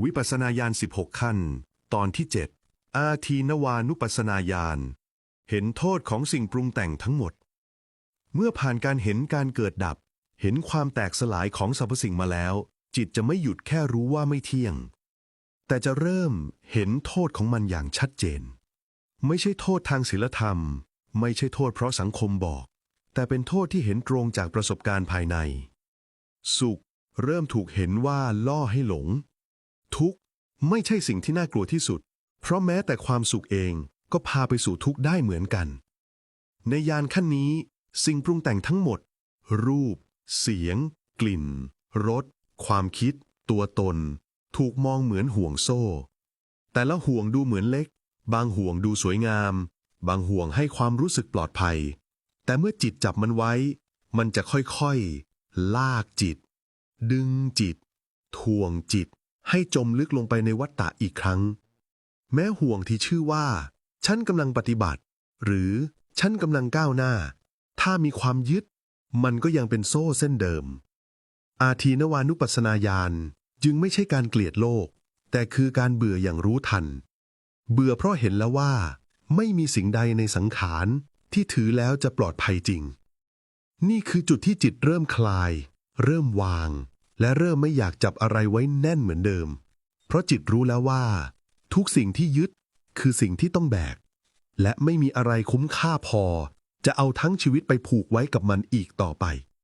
วิปัสนาญาณ 16 ขั้น ตอนที่ 7 อาทีนวานุปัสนาญาณ เห็นโทษของสิ่งปรุงแต่งทั้งหมด เมื่อผ่านการเห็นการเกิดดับ เห็นความแตกสลายของสรรพสิ่งมาแล้ว จิตจะไม่หยุดแค่รู้ว่าไม่เที่ยง แต่จะเริ่มเห็นโทษของมันอย่างชัดเจน ไม่ใช่โทษทางศีลธรรม ไม่ใช่โทษเพราะสังคมบอก แต่เป็นโทษที่เห็นตรงจากประสบการณ์ภายใน สุข เริ่มถูกเห็นว่าล่อให้หลง ไม่ใช่สิ่งที่น่ากลัวที่สุด เพราะแม้แต่ความสุขเองก็พาไปสู่ทุกข์ได้เหมือนกัน ในยานขั้นนี้ สิ่งปรุงแต่งทั้งหมด รูป เสียง กลิ่น รส ความคิด ตัวตน ถูกมองเหมือนห่วงโซ่ แต่ละห่วงดูเหมือนเล็ก บางห่วงดูสวยงาม บางห่วงให้ความรู้สึกปลอดภัย แต่เมื่อจิตจับมันไว้ มันจะค่อยๆ ลากจิต ดึงจิตถ่วงจิต ให้จมลึกลงไปในวัฏฏะอีกครั้ง แม้ห่วงที่ชื่อว่า ฉันกำลังปฏิบัติ หรือฉันกำลังก้าวหน้า ถ้ามีความยึด มันก็ยังเป็นโซ่เส้นเดิม อาทีนวานุปัสสนาญาณจึงไม่ใช่การเกลียดโลก แต่คือการเบื่ออย่างรู้ทัน เบื่อเพราะเห็นแล้วว่า ไม่มีสิ่งใดในสังขารที่ถือแล้วจะปลอดภัยจริง นี่คือจุดที่จิตเริ่มคลาย เริ่มวาง และเริ่มไม่อยากจับอะไรไว้แน่นเหมือนเดิม เพราะจิตรู้แล้วว่า ทุกสิ่งที่ยึดคือสิ่งที่ต้องแบก และไม่มีอะไรคุ้มค่าพอ จะเอาทั้งชีวิตไปผูกไว้กับมันอีกต่อไป